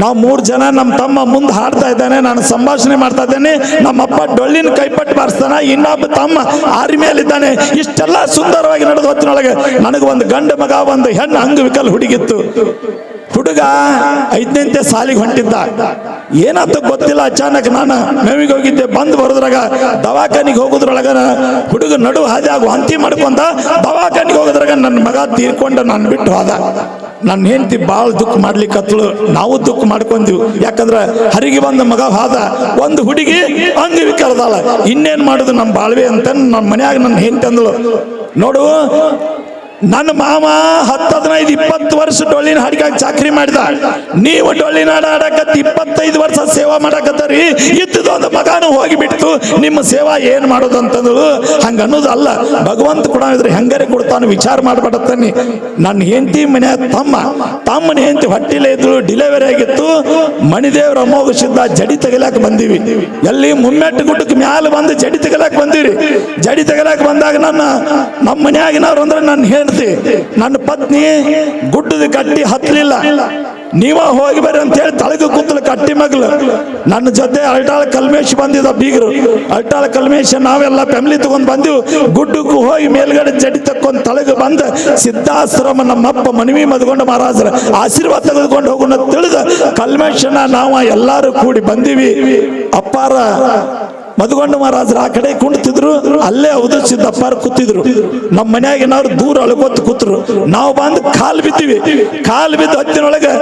ನಾವು ಮೂರು ಜನ ನಮ್ಮ ತಮ್ಮ ಮುಂದೆ ಹಾಡ್ತಾ ಇದ್ದಾನೆ, ನಾನು ಸಂಭಾಷಣೆ ಮಾಡ್ತಾ ಇದ್ದೇನೆ. ನಮ್ಮಪ್ಪ ಡೊಳ್ಳಿನ ಕೈಪಟ್ಟು ಬಾರಿಸ್ತಾನ, ಇನ್ನೊಬ್ಬ ತಮ್ಮ ಆರಿ ಮೇಲಿದ್ದಾನೆ. ಇಷ್ಟೆಲ್ಲ ಸುಂದರವಾಗಿ ನಡೆದ ಹೊತ್ತಿನೊಳಗೆ ನನಗೆ ಒಂದು ಗಂಡ ಮಗ, ಒಂದು ಹೆಣ್ಣು ಅಂಗವಿಕಲ್ ಹುಡುಗಿತ್ತು. ಹುಡುಗ ಐದನೇಂತೆ ಸಾಲಿಗೆ ಹೊಂಟಿದ್ದ. ಏನಂತ ಗೊತ್ತಿಲ್ಲ, ಅಚಾನಕ್ ನಾನು ಮೇವಿಗೆ ಹೋಗಿದ್ದೆ, ಬಂದು ಬರೋದ್ರಾಗ ದವಾಖಾನಿಗೆ ಹೋಗೋದ್ರೊಳಗ ಹುಡುಗ ನಡು ಹಾದಿ ಆಗು ಹಂತಿ ಮಾಡ್ಕೊಂತ ದವಾಖಾನಿಗೆ ಹೋಗೋದ್ರಾಗ ನನ್ನ ಮಗ ತೀರ್ಕೊಂಡು, ನಾನು ಬಿಟ್ಟು ಹೋದ. ನನ್ನ ಹೆಂಡತಿ ಭಾಳ ದುಃಖ ಮಾಡ್ಲಿಕ್ಕತ್ತಳು. ನಾವು ದುಃಖ ಮಾಡ್ಕೊಂತೀವಿ ಯಾಕಂದ್ರೆ ಹರಿಗೆ ಬಂದ ಮಗ ಹಾದ, ಒಂದು ಹುಡುಗಿ ಅಂಗವಿಕಲದಾಳ ಇನ್ನೇನ್ ಮಾಡುದು ನಮ್ಮ ಬಾಳ್ವೆ ಅಂತ ನಮ್ಮ ಮನ್ಯಾಗ ನನ್ನ ಹೆಂಡತಿ ಅಂದಳು. ನೋಡು ನನ್ನ ಮಾಮ ಹತ್ತು ಹದಿನೈದು ಇಪ್ಪತ್ತು ವರ್ಷ ಡೊಳ್ಳಿನ ಹಾಡಿಗಾಗಿ ಚಾಕ್ರಿ ಮಾಡಿದ. ನೀವು ಡೊಳ್ಳಿನ ಹಾಡ ಆಡಕತ್ತ ಇಪ್ಪತ್ತೈದು ವರ್ಷ ಸೇವಾ ಮಾಡಕತ್ತರಿ. ಇದ್ದದ ಒಂದು ಮಗನೂ ನಿಮ್ಮ ಸೇವಾ ಏನ್ ಮಾಡೋದು ಅಂತಂದ್ರು ಹಂಗ ಅನ್ನೋದಲ್ಲ ಭಗವಂತ ಕೂಡ ಇದ್ರೆ ಹೆಂಗರಿ ಕೊಡ್ತಾನೆ ವಿಚಾರ ಮಾಡ್ಬಿಡತ್ತಾನೆ ನನ್ನ ಹೆಂಡತಿ ಮನೆ ತಮ್ಮ. ತಮ್ಮನ ಹೆಂಡತಿ ಹೊಟ್ಟಿಲೇ ಇದ್ರು ಡಿಲಿವರಿ ಆಗಿತ್ತು. ಮಣಿದೇವ್ರ ಅಮೋಘಸಿದ್ದ ಜಡಿ ತೆಗಿಲಾಕ ಬಂದೀವಿ. ಎಲ್ಲಿ ಮುಮ್ಮೆಟ್ಟು ಗುಡ್ಡಕ್ಕೆ ಮ್ಯಾಲ ಬಂದು ಜಡಿ ತೆಗಿಲಾಕ ಬಂದಿರಿ. ಜಡಿ ತೆಗಿಲಾಕ ಬಂದಾಗ ನನ್ನ ನಮ್ಮ ಮನೆಯಾಗಿನವ್ರು ಅಂದ್ರೆ ನನ್ನ ಹೆಂಡತಿ ನನ್ನ ಪತ್ನಿ ಗುಡ್ಡದ ಕಟ್ಟಿ ಹತ್ತಲಿಲ್ಲ. ನೀವ ಹೋಗಿ ಬರ್ರಿ ಅಂತ ಹೇಳಿ ತಳಗ ಕೂತಲು ಕಟ್ಟಿ ಮಗ್ಲು ನನ್ನ ಜೊತೆ ಅಲ್ಟಾಳ ಕಲ್ಮೇಶ್ ಬಂದಿದ ಬೀಗರು. ಅಲ್ಟಾಳ ಕಲ್ಮೇಶ್ ನಾವೆಲ್ಲ ಫ್ಯಾಮಿಲಿ ತಗೊಂಡ್ ಬಂದಿವು. ಗುಡ್ಡಕ್ಕೂ ಹೋಗಿ ಮೇಲ್ಗಡೆ ಜಡಿ ತಕ್ಕೊಂಡ್ ತಳಗ ಬಂದ ಸಿದ್ಧಾಶ್ರಮ ನಮ್ಮಪ್ಪ ಮನವಿ ಮದ್ಕೊಂಡು ಮಹಾರಾಜರ ಆಶೀರ್ವಾದ ತೆಗೆದುಕೊಂಡು ಹೋಗೋಣ ತಿಳಿದ ಕಲ್ಮೇಶನ ನಾವು ಎಲ್ಲಾರು ಕೂಡಿ ಬಂದಿವಿ. ಅಪ್ಪಾರ ಮಧುಗೊಂಡ ಮಹಾರಾಜರು ಆ ಕಡೆ ಕುಣ್ತಿದ್ರು ಅಲ್ಲೇ ಹೌದು ಸಿದ್ದಪ್ಪಾರ ಕೂತಿದ್ರು. ನಮ್ಮ ಮನ್ಯಾಗ ಏನಾದ್ರು ದೂರ ಅಳಗೋತ್ ಕೂತ್ರು. ನಾವು ಬಂದು ಕಾಲ್ ಬಿದ್ದೀವಿ. ಕಾಲ್ ಬಿದ್ದು ಹತ್ತಿನೊಳಗೆ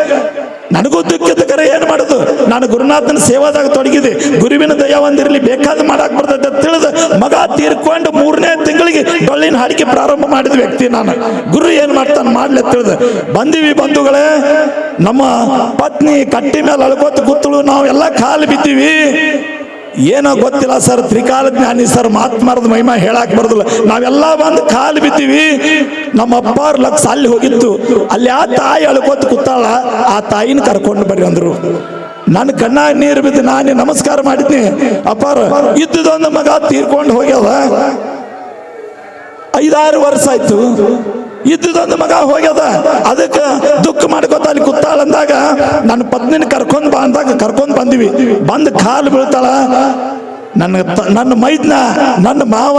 ನನಗೂ ದುಃಖದ ಕರೆ, ಏನ್ ಮಾಡುದು? ನಾನು ಗುರುನಾಥನ ಸೇವಾದಾಗ ತೊಡಗಿದೆ ಗುರುವಿನ ದಯ ಒಂದಿರಲಿ ಬೇಕಾದ ಮಾಡಕ್ ಬರ್ತದೆ ತಿಳಿದು ಮಗ ತೀರ್ಕೊಂಡು ಮೂರನೇ ತಿಂಗಳಿಗೆ ಡೊಳ್ಳಿನ ಹಾಡಿಕೆ ಪ್ರಾರಂಭ ಮಾಡಿದ ವ್ಯಕ್ತಿ ನಾನು. ಗುರು ಏನ್ ಮಾಡ್ತಾನೆ ಮಾಡ್ಲಿ ತಿಳಿದು. ಬಂದಿವಿ ಬಂಧುಗಳೇ, ನಮ್ಮ ಪತ್ನಿ ಕಟ್ಟಿ ಮೇಲೆ ಅಳ್ಕೋತ ಕೂತಳು. ನಾವೆಲ್ಲ ಕಾಲು ಬಿದ್ದೀವಿ. ಏನೋ ಗೊತ್ತಿಲ್ಲ ಸರ್ ತ್ರಿಕಾಲ ಜ್ಞಾನಿ ಸರ್ ಮಾತ್ಮಾರದ ಮಹಿಮ ಹೇಳಕ್ ಬರೋದಿಲ್ಲ. ನಾವೆಲ್ಲ ಬಂದು ಕಾಲು ಬಿದ್ದೀವಿ. ನಮ್ಮ ಅಪ್ಪಾರ ಲಕ್ಷ ಅಲ್ಲಿ ಹೋಗಿತ್ತು. ಅಲ್ಲಿ ಆ ತಾಯಿ ಅಳ್ಕೋತ ಕೂತಾಳ, ಆ ತಾಯಿನ ಕರ್ಕೊಂಡು ಬರ್ರಿ ಅಂದ್ರು. ನನ್ನ ಕಣ್ಣ ನೀರು ಬಿದ್ದು ನಾನೇ ನಮಸ್ಕಾರ ಮಾಡಿದ್ನಿ. ಅಪ್ಪಾರ, ಇದ್ದದೊಂದು ಮಗ ತೀರ್ಕೊಂಡು ಹೋಗ್ಯದ. ಐದಾರು ವರ್ಷ ಆಯ್ತು. ಇದ್ದದೊಂದು ಮಗ ಹೋಗ್ಯದ. ಅದಕ್ಕೆ ದುಃಖ ಮಾಡ್ಕೊತ ಅಲ್ಲಿ ಕೂತಾಳ ಅಂದಾಗ ನನ್ನ ಪತ್ನಿನ ಕರ್ಕೊಂಡು ಬಾ ಅಂದಾಗ ಕರ್ಕೊಂಡ್ ಬಂದಿವಿ. ಬಂದು ಕಾಲು ಬೀಳ್ತಾಳ, ನನ್ನ ನನ್ನ ಮೈದ್ನ, ನನ್ನ ಮಾವ,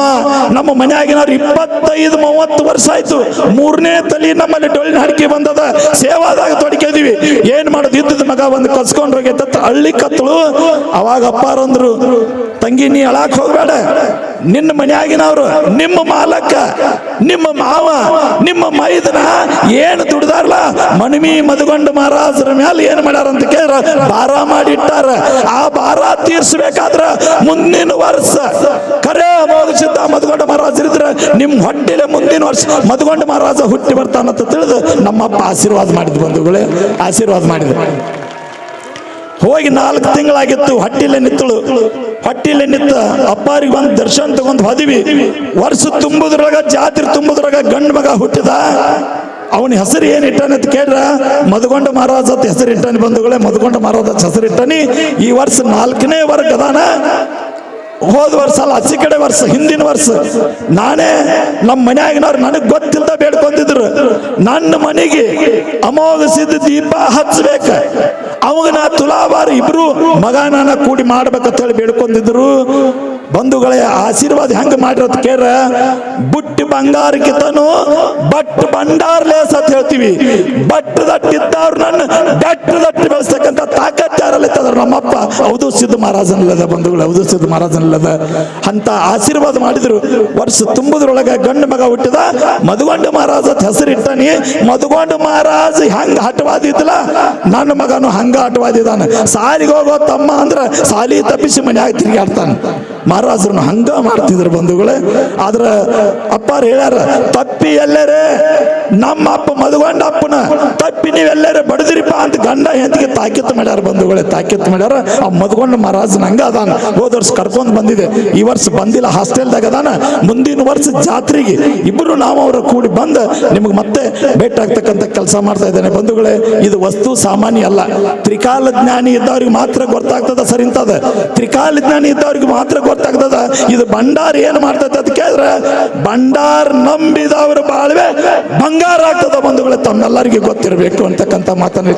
ನಮ್ಮ ಮನೆಯಾಗಿನವ್ರು ಇಪ್ಪತ್ತೈದು, ಮೂವತ್ತು ವರ್ಷ ಆಯ್ತು. ಮೂರನೇ ತಲಿ ನಮ್ಮಲ್ಲಿ ಡೊಳ್ಳಿನ ಹಡಿಕೆ ಬಂದದ. ಸೇವಾದಾಗ ತೊಡಕಿದೀವಿ ಏನ್ ಮಾಡೋದು? ಇದ್ದದ ಮಗ ಒಂದು ಕಲ್ಸ್ಕೊಂಡು ಹೋಗೈತ. ಹಳ್ಳಿ ಕತ್ತಳು. ಅವಾಗ ಅಪ್ಪಾರಂದ್ರು ತಂಗಿ, ನೀ ಅಳಾಕ್ ಹೋಗ್ಬೇಡ. ನಿನ್ನ ಮನೆಯಾಗಿನವ್ರು, ನಿಮ್ಮ ಮಾಲಕ್ಕ, ನಿಮ್ಮ ಮಾವ, ನಿಮ್ಮ ಮೈದನ ಏನು ದುಡ್ದಾರಲ್ಲ ಮಣಿಮಿ ಮದುಗೊಂಡ ಮಹಾರಾಜರ ಮೇಲೆ ಏನು ಮಾಡ್ಯಾರ ಅಂತ ಕೇಳ ಭಾರ ಮಾಡಿಟ್ಟಾರ. ಆ ಭಾರ ತೀರ್ಸ್ಬೇಕಾದ್ರ ಮುಂದಿನ ವರ್ಷ ಕರೆ ಮೋಗಿಸಿದ್ದ ಮದುಗೊಂಡ ಮಹಾರಾಜರಿದ್ರೆ ನಿಮ್ಮ ಹೊಟ್ಟೆಲೆ ಮುಂದಿನ ವರ್ಷ ಮದುಗೊಂಡ ಮಹಾರಾಜ ಹುಟ್ಟಿ ಬರ್ತಾನಂತ ತಿಳಿದು ನಮ್ಮಪ್ಪ ಆಶೀರ್ವಾದ ಮಾಡಿದ್ ಬಂಧುಗಳೇ, ಆಶೀರ್ವಾದ ಮಾಡಿದ್ರು. ಹೋಗಿ ನಾಲ್ಕು ತಿಂಗಳಾಗಿತ್ತು, ಹಟ್ಟಿಲೆ ನಿತ್ತಳು ಹಟ್ಟಿಲೆ ನಿಂತ ಅಪ್ಪಾರಿಗೆ ಬಂದು ದರ್ಶನ ತಗೊಂಡು ಹೋದಿವಿ. ವರ್ಷ ತುಂಬುದ್ರೊಳಗ, ಜಾತ್ರೆ ತುಂಬುದ್ರೊಳಗ ಗಂಡು ಮಗ ಹುಟ್ಟಿದ. ಅವನ ಹೆಸರು ಏನು ಇಟ್ಟಾನಂತ ಕೇಳ್ರ? ಮಧುಗೊಂಡ ಮಹಾರಾಜ ಅಂತ ಹೆಸರು ಇಟ್ಟಾನೆ ಬಂಧುಗಳೇ, ಮಧುಗೊಂಡ ಮಹಾರಾಜ ಹೆಸರು ಇಟ್ಟಾನಿ. ಈ ವರ್ಷ ನಾಲ್ಕನೇ ವರ್ಗ ಅದಾನ. ಹೋದ ವರ್ಷ ಅಲ್ಲ, ಹಸಿ ಕಡೆ ವರ್ಷ, ಹಿಂದಿನ ವರ್ಷ. ನಾನೇ ನಮ್ಮ ಮನ್ಯಾಗಿನವ್ರು ನನಗೆ ಗೊತ್ತಿಲ್ಲದ ಬೇಡ್ಕೊಂಡಿದ್ರು ನನ್ನ ಮನೆಗೆ ಅಮೋಘಸಿದ ದೀಪ ಹಚ್ಚಬೇಕ. ಅವಾಗ ನಾ ತುಲಾಬಾರ ಇಬ್ರು ಮಗ ನಾನ ಕೂಡಿ ಮಾಡ್ಬೇಕಂತ ಹೇಳಿ ಬೇಡ್ಕೊಂಡಿದ್ರು. ಬಂಧುಗಳೇ, ಆಶೀರ್ವಾದ ಹೆಂಗ ಮಾಡಿರೋದ್ ಕೇಳ್ರ, ಬುಟ್ಟಿ ಬಂಗಾರಕ್ಕಿತನು ಬಟ್ ಬಂಡಾರ್ ಲೇಸ್ ಅಂತ ಹೇಳ್ತೀವಿ. ಬಟ್ ದಟ್ಟಿದ್ದವ್ರು ನನ್ನ ಬೆಟ್ಟ ದಟ್ಟಿ ಬೆಳೆಸ್ತಕ್ಕಂಥ ತಾಕತ್ ಯಾರಲ್ಲಿ ನಮ್ಮಪ್ಪ. ಹೌದು ಸಿದ್ಧ ಮಹಾರಾಜನಲ್ಲದ ಬಂಧುಗಳು, ಹೌದು ಸಿದ್ಧ ಮಹಾರಾಜನಲ್ಲದ. ಅಂತ ಆಶೀರ್ವಾದ ಮಾಡಿದ್ರು. ವರ್ಷ ತುಂಬುದ್ರೊಳಗೆ ಗಂಡು ಮಗ ಹುಟ್ಟಿದ. ಮಧುಗೊಂಡು ಮಹಾರಾಜ ಹೆಸರಿಟ್ಟನಿ. ಮಧುಗೊಂಡು ಮಹಾರಾಜ ಹೆಂಗ ಹಟವಾದಿದ್ಲ ನನ್ನ ಮಗನು ಹಂಗ ಹಟವಾದಿದ್ದಾನೆ ಸಾಲಿಗೆ ಹೋಗೋ ತಮ್ಮ ಅಂದ್ರ ಸಾಲಿ ತಪ್ಪಿಸಿ ಮನ್ಯಾಗ ತಿರುಗಾಡ್ತಾನೆ. ಮಹಾರಾಜರನ್ನು ಹಂಗ ಮಾಡ್ತಿದ್ರು ಬಂಧುಗಳೇ. ಆದ್ರ ಅಪ್ಪಾರು ಹೇಳ್ಯಾರ, ತಪ್ಪಿ ಎಲ್ಲರೇ, ನಮ್ಮ ಅಪ್ಪ ಮದುಗೊಂಡ ಅಪ್ಪನ ತಪ್ಪಿ ನೀವೆಲ್ಲರೂ ಬಡದಿರಿಪ್ಪ ಅಂತ ಗಂಡ ಹೆಂತಿಗೆ ತಾಕಿತ್ತು ಮಾಡ್ಯಾರ ಬಂಧುಗಳೇ ತಾಕಿತ್ತು ಮಾಡ್ಯಾರ. ಆ ಮದುಗೊಂಡ ಮಹಾರಾಜ್ ನಂಗ ಅದಾನ. ಹೋದ ವರ್ಷ ಕರ್ಕೊಂಡ್ ಬಂದಿದೆ. ಈ ವರ್ಷ ಬಂದಿಲ್ಲ, ಹಾಸ್ಟೆಲ್ದಾಗ ಅದಾನ. ಮುಂದಿನ ವರ್ಷ ಜಾತ್ರೆಗೆ ಇಬ್ಬರು ನಾವು ಅವರ ಕೂಡಿ ಬಂದು ನಿಮಗೆ ಮತ್ತೆ ಭೇಟಿ ಆಗ್ತಕ್ಕಂಥ ಕೆಲಸ ಮಾಡ್ತಾ ಇದ್ದಾನೆ. ಬಂಧುಗಳೇ, ಇದು ವಸ್ತು ಸಾಮಾನ್ಯ ಅಲ್ಲ. ತ್ರಿಕಾಲ ಜ್ಞಾನಿ ಇದ್ದವ್ರಿಗೆ ಮಾತ್ರ ಗೊತ್ತಾಗ್ತದ ಸರಿಂತದ ತ್ರಿಕಾಲ ಜ್ಞಾನಿ ಇದ್ದವ್ರಿಗೆ ಮಾತ್ರ ಗೊತ್ತಾಗ್ತದ. ಇದು ಭಂಡಾರ ಏನು ಮಾಡ್ತದೆ ಅಂತ ಕೇಳಿದ್ರೆ, ಭಂಡಾರ ನಂಬಿದವರು ಬಾಳ್ವೆ ಬಂಗಾರ ಆಗ್ತದ ಬಂಧುಗಳು ತಮ್ಮೆಲ್ಲರಿಗೂ ಗೊತ್ತಿರಬೇಕು ಅಂತಕ್ಕಂಥ ಮಾತನ್ನು